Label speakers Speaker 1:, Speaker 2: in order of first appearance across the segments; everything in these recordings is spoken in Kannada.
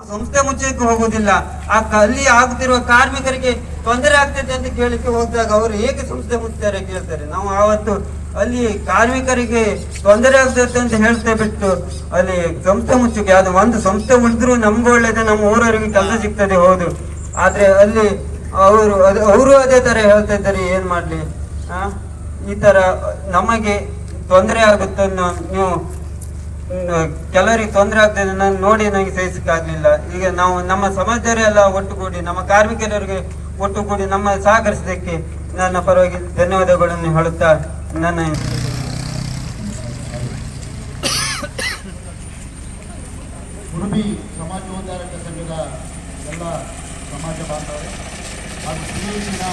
Speaker 1: ಸಂಸ್ಥೆ ಮುಚ್ಚಲಿಕ್ಕೆ ಹೋಗುವುದಿಲ್ಲ. ಆ ಕ- ಅಲ್ಲಿ ಆಗುತ್ತಿರುವ ಕಾರ್ಮಿಕರಿಗೆ ತೊಂದರೆ ಆಗ್ತದೆ ಅಂತ ಕೇಳಲಿಕ್ಕೆ ಹೋದಾಗ ಅವರು ಹೇಗೆ ಸಂಸ್ಥೆ ಮುಚ್ತಾರೆ ಕೇಳ್ತಾರೆ. ನಾವು ಆವತ್ತು ಅಲ್ಲಿ ಕಾರ್ಮಿಕರಿಗೆ ತೊಂದರೆ ಆಗ್ತದೆ ಅಂತ ಹೇಳ್ತಾ ಬಿಟ್ಟು ಅಲ್ಲಿ ಸಂಸ್ಥೆ ಮುಚ್ಚಕ್ಕೆ ಅದು ಒಂದು ಸಂಸ್ಥೆ ಮುಚ್ಚಿದ್ರು ನಮ್ಗೆ ಒಳ್ಳೇದು ನಮ್ಮ ಊರವರಿಗೆ ಕೆಲಸ ಸಿಗ್ತದೆ ಹೌದು. ಆದ್ರೆ ಅಲ್ಲಿ ಅವರು ಅದು ಅವರು ಅದೇ ತರ ಹೇಳ್ತಾ ಇದ್ದಾರೆ ಏನ್ ಮಾಡ್ಲಿ? ಆ? ಈ ತರ ನಮಗೆ ತೊಂದರೆ ಆಗುತ್ತೆ ನೀವು ಕೆಲವರಿಗೆ ತೊಂದರೆ ಆಗ್ತದೆ ನಾನು ನೋಡಿ ನನಗೆ ಸಹಿಸಕ್ಕಾಗ್ಲಿಲ್ಲ ಈಗ ನಾವು ನಮ್ಮ ಸಮಾಜದವರೆಲ್ಲ ಒಟ್ಟುಗೂಡಿ, ನಮ್ಮ ಕಾರ್ಮಿಕರಿಗೆ ಒಟ್ಟುಗೂಡಿ ನಮ್ಮ ಸಹಕರಿಸಿದ್ದಕ್ಕೆ ನನ್ನ ಪರವಾಗಿ ಧನ್ಯವಾದಗಳನ್ನು ಹೇಳುತ್ತಾ ನನ್ನ
Speaker 2: ಉಡುಪಿ ಸಮಾಜೋದ್ಧಾರಕ ಸಂಘದ ಎಲ್ಲ ಸಮಾಜ ಬಾಂಧವರೇ, ಹಾಗೂ ಸಿಎಸಿನ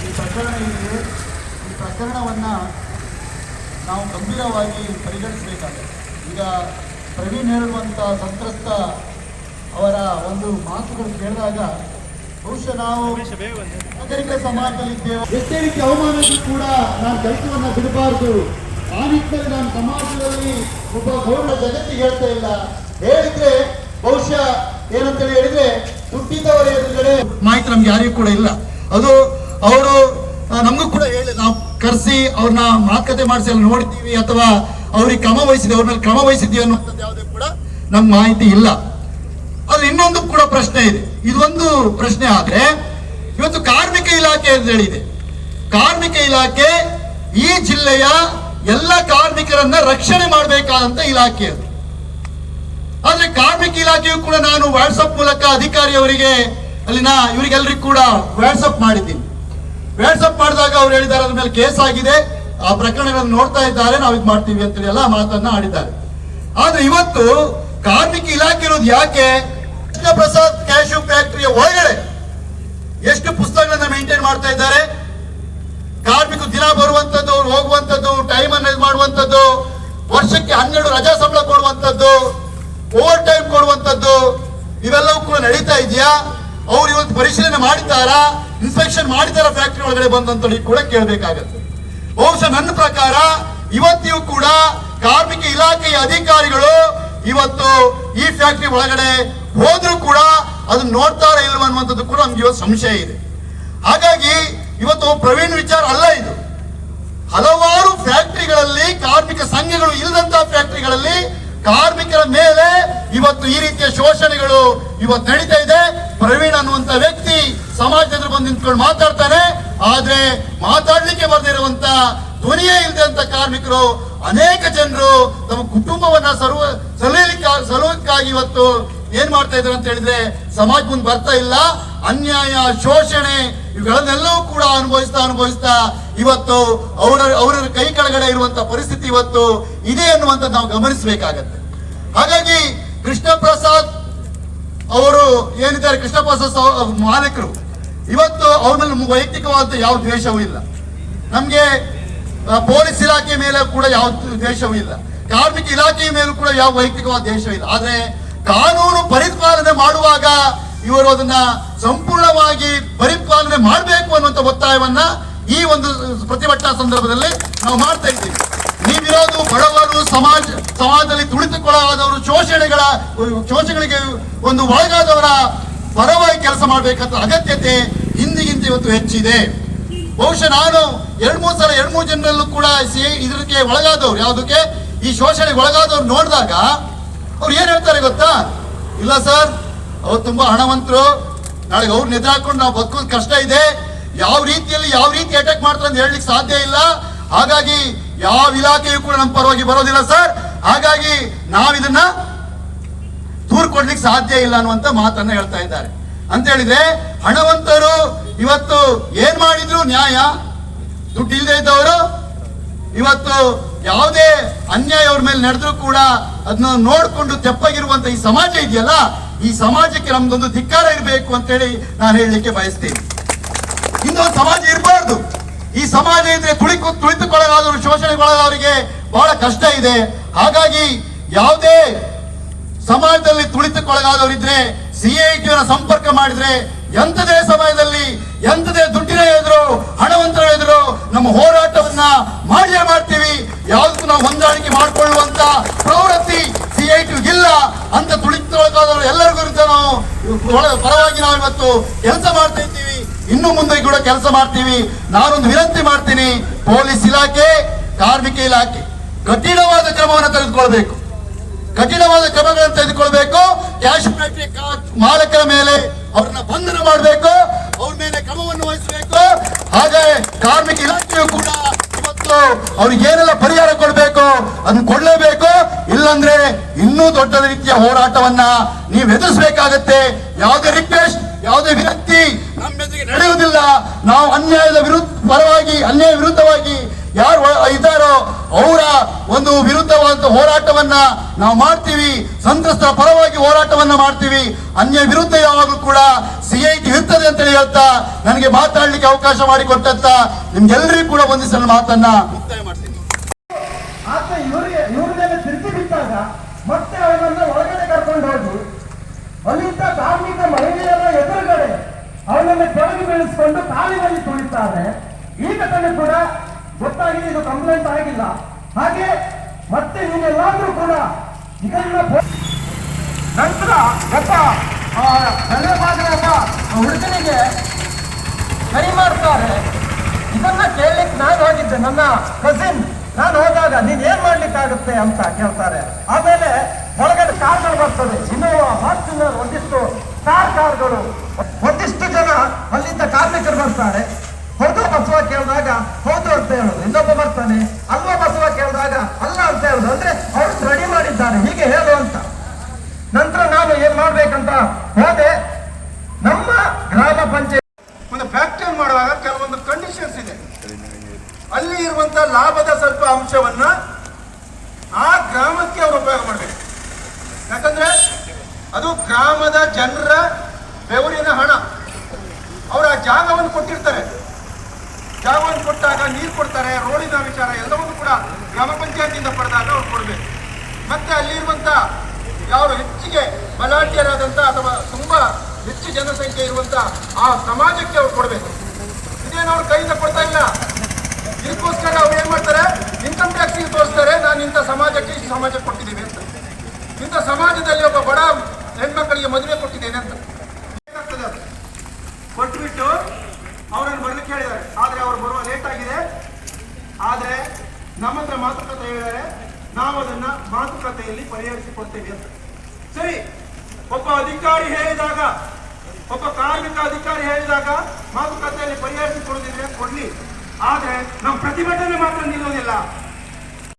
Speaker 2: ಈ ಪ್ರಕರಣ ಏನಿದೆ ಪ್ರಕರಣವನ್ನು ನಾವು ಗಂಭೀರವಾಗಿ ಪರಿಗಣಿಸಬೇಕಾಗಿದೆ. ಈಗ ಪ್ರವೀಣ್ ಹೇಳುವಂಥ ಸಂತ್ರಸ್ತ ಅವರ ಒಂದು ಮಾತುಗಳು ಕೇಳಿದಾಗ ಬಹುಶಃ ನಾವು ನಾಗರಿಕ ಸಮಾಜದಲ್ಲಿದ್ದೇವೆ ಎಷ್ಟೇ ರೀತಿ ಅವಮಾನಕ್ಕೂ ಕೂಡ ನಾನು ಕೆಲಸವನ್ನು ಬಿಡಬಾರದು. ಆ ನಿಟ್ಟಿನಲ್ಲಿ ನಾನು ಸಮಾಜದಲ್ಲಿ ಒಬ್ಬ ಗೌರವ ಜಗತ್ತಿಗೆ ಹೇಳ್ತಾ ಇಲ್ಲ. ಹೇಳಿದ್ರೆ ಬಹುಶಃ ಏನಂತ ಹೇಳಿದ್ರೆ ದುಡ್ಡಿದ್ದವರ ಎದುರುಗಡೆ ಮಾಹಿತಿ ನಮ್ಗೆ ಯಾರಿಗೂ ಕೂಡ ಇಲ್ಲ. ಅದು ಅವರು ನಮಗೂ ಕೂಡ ಹೇಳಿ ನಾವು ಕರೆಸಿ ಅವ್ರನ್ನ ಮಾತುಕತೆ ಮಾಡಿಸಿ, ಅಲ್ಲಿ ನೋಡ್ತೀವಿ ಅಥವಾ ಅವ್ರಿಗೆ ಕ್ರಮ ವಹಿಸಿದೆ ಅವ್ರ ಮೇಲೆ ಕ್ರಮ ವಹಿಸಿದ್ವಿ ಅನ್ನುವಂಥದ್ದು ಯಾವುದೇ ಕೂಡ ನಮ್ಗೆ ಮಾಹಿತಿ ಇಲ್ಲ. ಅಲ್ಲಿ ಇನ್ನೊಂದು ಕೂಡ ಪ್ರಶ್ನೆ ಇದೆ. ಇದೊಂದು ಪ್ರಶ್ನೆ ಆದರೆ, ಇವತ್ತು ಕಾರ್ಮಿಕ ಇಲಾಖೆ ಅಂತ ಹೇಳಿದೆ. ಕಾರ್ಮಿಕ ಇಲಾಖೆ ಈ ಜಿಲ್ಲೆಯ ಎಲ್ಲ ಕಾರ್ಮಿಕರನ್ನ ರಕ್ಷಣೆ ಮಾಡಬೇಕಾದಂತ ಇಲಾಖೆ ಅದು. ಆದ್ರೆ ಕಾರ್ಮಿಕ ಇಲಾಖೆಯು ಕೂಡ ನಾನು ವಾಟ್ಸಪ್ ಮೂಲಕ ಅಧಿಕಾರಿಯವರಿಗೆ, ಅಲ್ಲಿನ ಇವರಿಗೆಲ್ಲರಿಗೂ ಕೂಡ ವಾಟ್ಸಪ್ ಮಾಡಿದ್ದೀನಿ. ವಾಟ್ಸಪ್ ಮಾಡಿದಾಗ ಅವ್ರು ಹೇಳಿದ್ದಾರೆ, ಅದ್ರ ಮೇಲೆ ಕೇಸ್ ಆಗಿದೆ. ಆ ಪ್ರಕರಣಗಳನ್ನು ನೋಡ್ತಾ ಇದ್ದಾರೆ, ನಾವು ಇದು ಮಾಡ್ತೀವಿ ಅಂತೇಳಿ ಎಲ್ಲ ಮಾತನ್ನ ಆಡಿದ್ದಾರೆ. ಆದ್ರೆ ಇವತ್ತು ಕಾರ್ಮಿಕ ಇಲಾಖೆ ಇರೋದು ಯಾಕೆ? ಕೃಷ್ಣ ಪ್ರಸಾದ್ ಕ್ಯಾಶು ಫ್ಯಾಕ್ಟರಿಯ ಒಳಗಡೆ ಎಷ್ಟು ಪುಸ್ತಕಗಳನ್ನ ಮೇಂಟೈನ್ ಮಾಡ್ತಾ ಇದ್ದಾರೆ? ಕಾರ್ಮಿಕರು ದಿನ ಬರುವಂತದ್ದು, ಹೋಗುವಂತದ್ದು ಟೈಮ್ ಅನ್ನ ಇದು ಮಾಡುವಂತದ್ದು, ವರ್ಷಕ್ಕೆ ಹನ್ನೆರಡು ರಜಾ ಸಂಬಳ ಕೊಡುವಂತದ್ದು ಓವರ್ ಟೈಮ್ ಕೊಡುವಂತದ್ದು, ಇವೆಲ್ಲವೂ ಕೂಡ ನಡೀತಾ ಇದೆಯಾ? ಅವ್ರು ಇವತ್ತು ಪರಿಶೀಲನೆ ಮಾಡಿದ್ದಾರಾ? ಇನ್ಸ್ಪೆಕ್ಷನ್ ಮಾಡಿದಾರ ಫ್ಯಾಕ್ಟರಿ ಒಳಗಡೆ ಬಂದಂತ ಕೂಡ ಕೇಳಬೇಕಾಗತ್ತೆ. ಬಹುಶಃ ನನ್ನ ಪ್ರಕಾರ ಇವತ್ತಿಯೂ ಕೂಡ ಕಾರ್ಮಿಕ ಇಲಾಖೆಯ ಅಧಿಕಾರಿಗಳು ಇವತ್ತು ಈ ಫ್ಯಾಕ್ಟರಿ ಒಳಗಡೆ ಹೋದ್ರೂ ಕೂಡ ಅದನ್ನ ನೋಡ್ತಾರ ಇಲ್ವಾ ಅನ್ನುವಂಥದ್ದು ಕೂಡ ನಮ್ಗೆ ಇವತ್ತು ಸಂಶಯ ಇದೆ. ಹಾಗಾಗಿ ಇವತ್ತು ಪ್ರವೀಣ್ ವಿಚಾರ ಅಲ್ಲ ಇದು. ಹಲವಾರು ಫ್ಯಾಕ್ಟರಿಗಳಲ್ಲಿ ಕಾರ್ಮಿಕ ಸಂಘಗಳು ಇಲ್ಲದಂತಹ ಫ್ಯಾಕ್ಟರಿಗಳಲ್ಲಿ ಕಾರ್ಮಿಕರ ಮೇಲೆ ಇವತ್ತು ಈ ರೀತಿಯ ಶೋಷಣೆಗಳು ಇವತ್ತು ನಡೀತಾ ಇದೆ. ಪ್ರವೀಣ್ ಅನ್ನುವಂತ ವ್ಯಕ್ತಿ ಸಮಾಜದ ಬಂದು ನಿಂತ್ಕೊಂಡು ಮಾತಾಡ್ತಾನೆ. ಆದ್ರೆ ಮಾತಾಡ್ಲಿಕ್ಕೆ ಬರ್ದಿರುವಂತ ಧ್ವನಿಯೇ ಇಲ್ಲದಂತ ಕಾರ್ಮಿಕರು ಅನೇಕ ಜನರು ತಮ್ಮ ಕುಟುಂಬವನ್ನ ಸರ್ವ ಸಲಹಲಿಕ್ಕೆ ಸಲುವಕ್ಕಾಗಿ ಇವತ್ತು ಏನ್ ಮಾಡ್ತಾ ಇದ್ದಾರೆ ಅಂತ ಹೇಳಿದ್ರೆ ಸಮಾಜ ಮುಂದೆ ಬರ್ತಾ ಇಲ್ಲ. ಅನ್ಯಾಯ, ಶೋಷಣೆ ಇವುಗಳನ್ನೆಲ್ಲವೂ ಕೂಡ ಅನುಭವಿಸ್ತಾ ಅನುಭವಿಸ್ತಾ ಇವತ್ತು ಅವರ ಅವರ ಕೈ ಕೆಳಗಡೆ ಇರುವಂತ ಪರಿಸ್ಥಿತಿ ಇವತ್ತು ಇದೆ ಅನ್ನುವಂಥದ್ದು ನಾವು ಗಮನಿಸಬೇಕಾಗತ್ತೆ. ಹಾಗಾಗಿ ಕೃಷ್ಣ ಪ್ರಸಾದ್ ಅವರು ಏನಿದ್ದಾರೆ ಕೃಷ್ಣಪ್ಪ ಮಾಲೀಕರು ಇವತ್ತು ಅವ್ರ ಮೇಲೆ ವೈಯಕ್ತಿಕವಾದ ಯಾವ ದ್ವೇಷವೂ ಇಲ್ಲ. ನಮ್ಗೆ ಪೊಲೀಸ್ ಇಲಾಖೆ ಮೇಲೆ ಕೂಡ ಯಾವ ದ್ವೇಷವೂ ಇಲ್ಲ. ಕಾರ್ಮಿಕ ಇಲಾಖೆಯ ಮೇಲೂ ಕೂಡ ಯಾವ ವೈಯಕ್ತಿಕವಾದ ದ್ವೇಷವಿಲ್ಲ ಆದ್ರೆ ಕಾನೂನು ಪರಿಪಾಲನೆ ಮಾಡುವಾಗ ಇವರು ಅದನ್ನ ಸಂಪೂರ್ಣವಾಗಿ ಪರಿಪಾಲನೆ ಮಾಡಬೇಕು ಅನ್ನುವಂಥ ಒತ್ತಾಯವನ್ನ ಈ ಒಂದು, ಪ್ರತಿಭಟನಾ ಸಂದರ್ಭದಲ್ಲಿ ನಾವು ಮಾಡ್ತಾ ಇದ್ದೀವಿ. ನೀವಿರೋದು ಸಮಾಜ, ಸಮಾಜದಲ್ಲಿ ತುಳಿತುಕೊಳ್ಳಾದವರು ಶೋಷಣೆಗಳ ಶೋಷಣೆಗಳಿಗೆ ಒಂದು ಒಳಗಾದವರ ಪರವಾಗಿ ಕೆಲಸ ಮಾಡಬೇಕಂತ ಅಗತ್ಯತೆ ಹಿಂದಿಗಿಂತ ಇವತ್ತು ಹೆಚ್ಚಿದೆ. ಬಹುಶಃ ನಾನು ಎರಡ್ ಮೂರು ಸಲ, ಎರಡ್ ಮೂರು ಜನರಲ್ಲೂ ಕೂಡ ಇದಕ್ಕೆ ಒಳಗಾದವ್ರು. ಯಾವುದಕ್ಕೆ? ಈ ಶೋಷಣೆಗೆ ಒಳಗಾದವ್ರು ನೋಡಿದಾಗ ಅವ್ರು ಏನ್ ಹೇಳ್ತಾರೆ ಗೊತ್ತಾ? ಇಲ್ಲ ಸರ್, ಅವ್ರು ತುಂಬಾ ಹಣವಂತರು. ನಾಳೆ ಅವ್ರು ನಿದ್ರೆ ಹಾಕೊಂಡು ನಾವು ಬದುಕೋದು ಕಷ್ಟ ಇದೆ. ಯಾವ ರೀತಿಯಲ್ಲಿ ಯಾವ ರೀತಿ ಅಟ್ಯಾಕ್ ಮಾಡ್ತಾರೆ ಅಂತ ಹೇಳಲಿಕ್ಕೆ ಸಾಧ್ಯ ಇಲ್ಲ. ಹಾಗಾಗಿ ಯಾವ ಇಲಾಖೆಯೂ ಕೂಡ ನಮ್ಮ ಪರವಾಗಿ ಬರೋದಿಲ್ಲ, ಸರ್. ಹಾಗಾಗಿ ನಾವಿದನ್ನ ದೂರ್ ಕೊಡ್ಲಿಕ್ಕೆ ಸಾಧ್ಯ ಇಲ್ಲ ಅನ್ನುವಂತ ಮಾತನ್ನ ಹೇಳ್ತಾ ಇದ್ದಾರೆ. ಅಂತ ಹೇಳಿದ್ರೆ, ಹಣವಂತರು ಇವತ್ತು ಏನ್ ಮಾಡಿದ್ರು? ನ್ಯಾಯ. ದುಡ್ಡು ಇಲ್ಲದೆ ಇದ್ದವರು ಇವತ್ತು ಯಾವುದೇ ಅನ್ಯಾಯ ಅವ್ರ ಮೇಲೆ ನಡೆದ್ರು ಕೂಡ ಅದನ್ನ ನೋಡಿಕೊಂಡು ತೆಪ್ಪಗಿರುವಂತ ಈ ಸಮಾಜ ಇದೆಯಲ್ಲ, ಈ ಸಮಾಜಕ್ಕೆ ನಮ್ದೊಂದು ಧಿಕ್ಕಾರ ಇರಬೇಕು ಅಂತೇಳಿ ನಾನು ಹೇಳಲಿಕ್ಕೆ ಬಯಸ್ತೀನಿ. ಇನ್ನೊಂದು ಸಮಾಜ ಇರಬಾರ್ದು. ಈ ಸಮಾಜ ಇದ್ರೆ ತುಳಿಕು, ತುಳಿತುಕೊಳ್ಳಲಾದವರು, ಶೋಷಣೆಗೊಳಗಾದವರಿಗೆ ಬಹಳ ಕಷ್ಟ ಇದೆ. ಹಾಗಾಗಿ ಯಾವುದೇ ಸಮಾಜದಲ್ಲಿ ತುಳಿತಕ್ಕೊಳಗಾದವರಿದ್ರೆ ಸಿ ಐ ಸಂಪರ್ಕ ಮಾಡಿದ್ರೆ ಎಂಥದೇ ಸಮಯದಲ್ಲಿ, ಎಂಥದೇ ದುಡ್ಡಿನ ಎದುರು ಹಣವಂತರ ಎದುರು ನಮ್ಮ ಹೋರಾಟವನ್ನ ಮಾಡಿಯೇ ಮಾಡ್ತೀವಿ. ಯಾವುದಕ್ಕೂ ನಾವು ಹೊಂದಾಣಿಕೆ ಮಾಡಿಕೊಳ್ಳುವಂತ ಪ್ರವೃತ್ತಿ ಸಿ ಐ ಇಲ್ಲ ಅಂತ ತುಳಿತೊಳಗಾದವರು ಎಲ್ಲರಿಗೂ ನಾವು ಪರವಾಗಿ ನಾವು ಇವತ್ತು ಕೆಲಸ ಮಾಡ್ತಾ ಇದ್ದೀವಿ. ಇನ್ನು ಮುಂದೆ ಕೂಡ ಕೆಲಸ ಮಾಡ್ತೀವಿ. ನಾನೊಂದು ವಿನಂತಿ ಮಾಡ್ತೀನಿ. ಪೊಲೀಸ್ ಇಲಾಖೆ, ಕಾರ್ಮಿಕ ಇಲಾಖೆ, ಕಠಿಣವಾದ ಕ್ರಮವನ್ನು ತೆಗೆದುಕೊಳ್ಬೇಕು. ಕಠಿಣವಾದ ಕ್ರಮಗಳನ್ನು ತೆಗೆದುಕೊಳ್ಬೇಕು. ಕ್ಯಾಶ್ ಫ್ಯಾಕ್ಟರಿ ಮಾಲಕರ ಮೇಲೆ ಅವ್ರನ್ನ ಬಂಧನ ಮಾಡಬೇಕು. ಅವ್ರ ಮೇಲೆ ಕ್ರಮವನ್ನು ವಹಿಸಬೇಕು. ಹಾಗೆ ಕಾರ್ಮಿಕ ಇಲಾಖೆಯು ಕೂಡ ಇವತ್ತು ಅವ್ರಿಗೆ ಏನೆಲ್ಲ ಪರಿಹಾರ ಕೊಡಬೇಕು ಅದನ್ನ ಕೊಡಲೇಬೇಕು. ಇಲ್ಲಂದ್ರೆ ಇನ್ನೂ ದೊಡ್ಡ ರೀತಿಯ ಹೋರಾಟವನ್ನ ನೀವು ಎದುರಿಸಬೇಕಾಗತ್ತೆ ಯಾವುದೇ ರಿಕ್ವೆಸ್ಟ್, ಯಾವುದೇ ವಿನಂತಿ ನಡೆಯುವುದಿಲ್ಲ. ನಾವು ಅನ್ಯಾಯದ ವಿರುದ್ಧ, ಪರವಾಗಿ, ಅನ್ಯಾಯ ವಿರುದ್ಧವಾಗಿ ಯಾರು ಇದ್ದಾರೋ ಅವರ ಒಂದು ವಿರುದ್ಧವಾದ ಹೋರಾಟವನ್ನ ನಾವು ಮಾಡ್ತೀವಿ. ಸಂತ್ರಸ್ತರ ಪರವಾಗಿ ಹೋರಾಟವನ್ನ ಮಾಡ್ತೀವಿ. ಅನ್ಯ ವಿರುದ್ಧ ಯಾವಾಗಲೂ ಕೂಡ ಸಿಐಟಿ ಇರ್ತದೆ ಅಂತ ಹೇಳಿ ಹೇಳ್ತಾ ನನಗೆ ಮಾತಾಡ್ಲಿಕ್ಕೆ ಅವಕಾಶ ಮಾಡಿಕೊಟ್ಟಂತ ನಿಮ್ಗೆಲ್ಲರಿಗೂ ಕೂಡ ಒಂದಿಸಲ ಮಾತನ್ನ ಮುಕ್ತಾಯ ಮಾಡ್ತೀನಿ.
Speaker 3: ಮತ್ತೆ ಅವರನ್ನ ಒಳಗಡೆ ಕರ್ಕೊಂಡು ಅಲ್ಲಿದ್ದ ಕಾರ್ಮಿಕ ಮಹಿಳೆಯರ ಎದುರುಗಡೆ ಅವನನ್ನ ಕೆಳಗೆ ಬೆಳೆಸಿಕೊಂಡು ಕಾಲಿನಲ್ಲಿ ತುಳಿತಾರೆ. ಈ ಘಟನೆ ಕೂಡ ಗೊತ್ತಾಗಿದೆ, ಇದು ಕಂಪ್ಲೇಂಟ್ ಆಗಿಲ್ಲ. ಹಾಗೆ ಮತ್ತೆ ನೀವೆಲ್ಲಾದ್ರೂ ಕೂಡ ಇದನ್ನ ನಂತರ ಒಬ್ಬ ಹುಡುಗನಿಗೆ ಕೈ ಮಾಡ್ತಾರೆ. ಇದನ್ನ ಕೇಳಲಿಕ್ಕೆ ನಾನು ಹೋಗಿದ್ದೆ. ನನ್ನ ಕಸಿನ್ ನಾನು ಹೋದಾಗ ನೀನ್ ಏನ್ ಮಾಡ್ಲಿಕ್ಕಾಗುತ್ತೆ ಅಂತ ಕೇಳ್ತಾರೆ. ಆಮೇಲೆ ಒಳಗಡೆ ಕಾರ್ಗಳು ಬರ್ತದೆ. ಇನ್ನೋವಾ, ಫಾರ್ಚುನರ್, ಒಂದಿಷ್ಟು ಕಾರ್ ಕಾರ್ಗಳು ಕಾರ್ಮಿಕರು ಬರ್ತಾರೆ. ಹೌದು ಬಸವ ಕೇಳಿದಾಗ ಹೌದು ಅಂತ ಹೇಳೋದು. ಇನ್ನೊಬ್ಬ ಬರ್ತಾನೆ, ಅಲ್ವಾ ಬಸವ ಕೇಳಿದಾಗ ಅಲ್ಲ ಅಂತ ಹೇಳೋದು. ಅಂದ್ರೆ ಅವರು ರೆಡಿ ಮಾಡಿದ್ದಾರೆ. ಹೀಗೆ ಹೇಳು ಅಂತ. ನಂತರ ನಾನು ಏನ್ ಮಾಡ್ಬೇಕಂತ ಹೋದೆ. ನಮ್ಮ ಗ್ರಾಮ ಪಂಚಾಯತ್
Speaker 4: ಒಂದು ಫ್ಯಾಕ್ಟರಿ ಮಾಡುವಾಗ ಕೆಲವೊಂದು ಕಂಡೀಷನ್ಸ್ ಇದೆ. ಅಲ್ಲಿ ಇರುವಂತ ಲಾಭದ ಸ್ವಲ್ಪ ಅಂಶವನ್ನ ಆ ಗ್ರಾಮಕ್ಕೆ ಅವರು ಉಪಯೋಗ ಮಾಡಬೇಕು. ಯಾಕಂದ್ರೆ ಅದು ಗ್ರಾಮದ ಜನರ ಬೆವರಿನ ಹಣ. ಅವರು ಆ ಜಾಗವನ್ನು ಕೊಟ್ಟಿರ್ತಾರೆ. ಜಾಗವನ್ನು ಕೊಟ್ಟಾಗ ನೀರು ಕೊಡ್ತಾರೆ, ರೋಡಿನ ವಿಚಾರ ಎಲ್ಲವನ್ನು ಕೂಡ ಗ್ರಾಮ ಪಂಚಾಯತಿಯಿಂದ ಪಡೆದಾಗ ಅವ್ರು ಕೊಡಬೇಕು. ಮತ್ತೆ ಅಲ್ಲಿರುವಂತ ಯಾವ ಹೆಚ್ಚಿಗೆ ಬಲಾಢ್ಯರಾದಂತ ಅಥವಾ ತುಂಬಾ ಹೆಚ್ಚು ಜನಸಂಖ್ಯೆ ಇರುವಂತ ಆ ಸಮಾಜಕ್ಕೆ ಅವ್ರು ಕೊಡಬೇಕು. ಇದೇನು ಅವ್ರು ಕೈಯಿಂದ ಕೊಡ್ತಾ ಇಲ್ಲ? ಇದಕ್ಕೋಸ್ಕರ ಅವ್ರು ಏನ್ ಮಾಡ್ತಾರೆ? ಇನ್ಕಮ್ ಟ್ಯಾಕ್ಸ್ ತೋರಿಸ್ತಾರೆ, ನಾನು ಇಂಥ ಸಮಾಜಕ್ಕೆ ಈ ಸಮಾಜಕ್ಕೆ ಕೊಟ್ಟಿದ್ದೀನಿ ಅಂತ. ಇಂಥ ಸಮಾಜದಲ್ಲಿ ಒಬ್ಬ ಬಡ ಹೆಣ್ಮಕ್ಕಳಿಗೆ ಮದುವೆ ಕೊಟ್ಟಿದ್ದೇನೆ ಅಂತ ಏನಾಗ್ತದೆ ಅದು? ಕೊಟ್ಬಿಟ್ಟು ಅವರನ್ನು ಬರ್ಲಿಕ್ಕೆ ಹೇಳಿದ್ದಾರೆ ಆದ್ರೆ ಅವರು ಬರುವ ಲೇಟ್ ಆಗಿದೆ ಆದ್ರೆ ಮಾತುಕತೆ ಹೇಳಿದರೆ ನಾವು ಅದನ್ನ ಮಾತುಕತೆಯಲ್ಲಿ ಪರಿಹರಿಸಿಕೊಡ್ತೇವೆ ಅಂತ. ಸರಿ, ಒಬ್ಬ ಅಧಿಕಾರಿ ಹೇಳಿದಾಗ, ಒಬ್ಬ ಕಾರ್ಮಿಕ ಅಧಿಕಾರಿ ಹೇಳಿದಾಗ ಮಾತುಕತೆಯಲ್ಲಿ ಪರಿಹರಿಸಿಕೊಡುದಿದ್ರೆ ಕೊಡ್ಲಿ. ಆದ್ರೆ, ನಾವು ಪ್ರತಿಭಟನೆ ಮಾತ್ರ ನಿಲ್ಲುವುದಿಲ್ಲ.